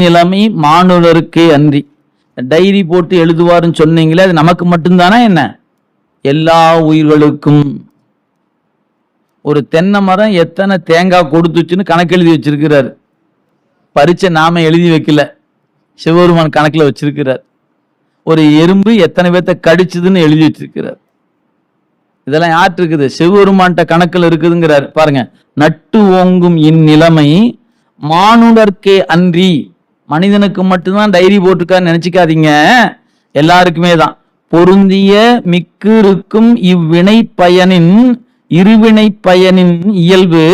நிலைமை மாணவருக்கு அன்றி. டைரி போட்டு எழுதுவாருன்னு சொன்னீங்களே அது நமக்கு மட்டும்தானா என்ன? எல்லா உயிர்களுக்கும். ஒரு தென்னை மரம் எத்தனை தேங்காய் கொடுத்துச்சுன்னு கணக்கு எழுதி வச்சிருக்கிறார். பரீட்சை நாம எழுதி வைக்கல. சிவபெருமான் கணக்கில் வச்சிருக்கிறார். ஒரு எறும்பு எத்தனை பேர்த்த கடிச்சதுன்னு எழுதி வச்சிருக்கிறார். இதெல்லாம் யார்ட்டு இருக்குது? சிவபெருமான்கிட்ட கணக்கில் இருக்குதுங்கிறார். பாருங்க நட்டு ஓங்கும் இந்நிலைமை மானுடர்க்கே அன்றி. மனிதனுக்கு மட்டும்தான் டைரி போட்டிருக்கா நினைச்சுக்காதீங்க. எல்லாருக்குமே தான். பொருந்திய மிக்கு இருக்கும் இவ்வினை பயனின் இருவினை பயனின் இயல்பு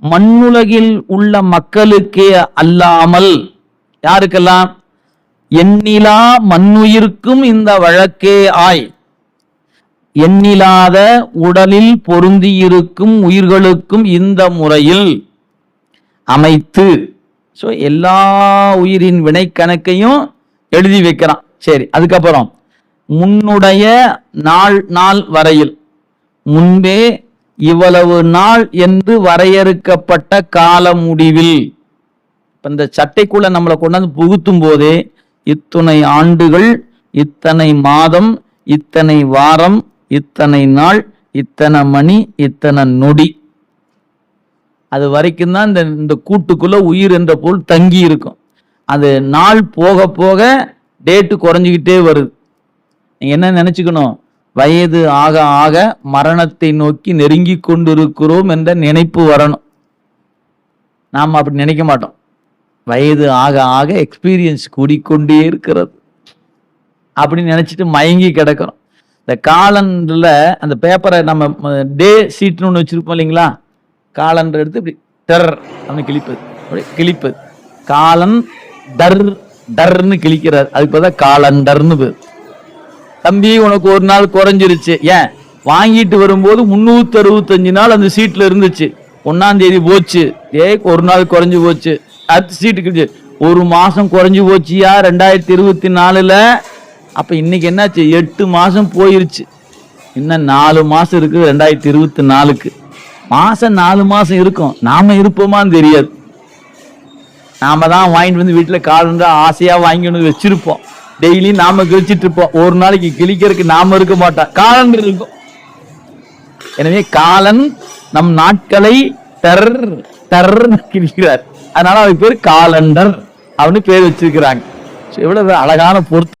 மண்ணுலகில் உள்ள மக்களுக்கே அல்லாமல். யாருக்கெல்லாம்? எண்ணிலா மண்ணுயிர்க்கும் இந்த வழக்கே ஆய். எண்ணிலாத உடலில் பொருந்தியிருக்கும் உயிர்களுக்கும் இந்த முறையில் அமைத்து ஸோ எல்லா உயிரின் வினைக்கணக்கையும் எழுதி வைக்கிறான். சரி அதுக்கப்புறம் முன்னுடைய நாள் நாள் வரையில். முன்பே இவ்வளவு நாள் என்று வரையறுக்கப்பட்ட கால முடிவில். இப்போ இந்த சட்டைக்குள்ள நம்மளை கொண்டாந்து புகுத்தும் போதே இத்தனை ஆண்டுகள் இத்தனை மாதம் இத்தனை வாரம் இத்தனை நாள் இத்தனை மணி இத்தனை நொடி. அது வரைக்கும் தான் இந்த இந்த கூட்டுக்குள்ளே உயிர் என்ற பொருள் தங்கி இருக்கும். அது நாள் போக போக டேட்டு குறைஞ்சிக்கிட்டே வருது. என்ன நினச்சிக்கணும்? வயது ஆக ஆக மரணத்தை நோக்கி நெருங்கி கொண்டிருக்கிறோம் என்ற நினைப்பு வரணும். நாம் அப்படி நினைக்க மாட்டோம். வயது ஆக ஆக எக்ஸ்பீரியன்ஸ் கூடிக்கொண்டே இருக்கிறது. அப்படின்னு நினச்சிட்டு மயங்கி கிடக்கிறோம். இந்த காலண்டில் அந்த பேப்பரை நம்ம டே சீட்னு ஒன்று வச்சுருப்போம் இல்லைங்களா? காலண்டர் எடுத்து இப்படி டர் அப்படின்னு கிழிப்பது. அப்படி கிழிப்பது. காலன் டர் டர்னு கிழிக்கிறார். அதுக்கு பார்த்தா காலண்டர்னு பேர். தம்பி உனக்கு ஒரு நாள் குறைஞ்சிருச்சு. ஏன்? வாங்கிட்டு வரும்போது முந்நூற்றி அறுபத்தஞ்சு நாள் அந்த சீட்டில் இருந்துச்சு. ஒன்றாம் தேதி போச்சு. ஏ ஒரு நாள் குறைஞ்சி போச்சு. அடுத்த சீட்டு கிழிச்சு ஒரு மாதம் குறைஞ்சி போச்சியா? ரெண்டாயிரத்தி இருபத்தி நாலில்? அப்போ இன்னைக்கு என்னாச்சு? எட்டு மாதம் போயிருச்சு. இன்னும் நாலு மாதம் இருக்குது ரெண்டாயிரத்தி இருபத்தி நாலுக்கு. மாசம் நாலு மாசம் இருக்கும். நாம இருப்போமான்னு தெரியாது. நாம தான் வாங்கிட்டு வந்து வீட்டுல காலண்டா ஆசையா வாங்கி வந்து வச்சிருப்போம். டெய்லி நாம கிழிச்சிட்டு இருப்போம். ஒரு நாளைக்கு கிழிக்கிறதுக்கு நாம இருக்க மாட்டோம். காலண்டர் இருக்கும். எனவே காலன் நம் நாட்களை டர் டர் கிழிக்கிறார். அதனால அவருக்கு பேர் காலண்டர் அப்படின்னு பேர் வச்சிருக்கிறாங்க. எவ்வளவு அழகான பொருத்தம்.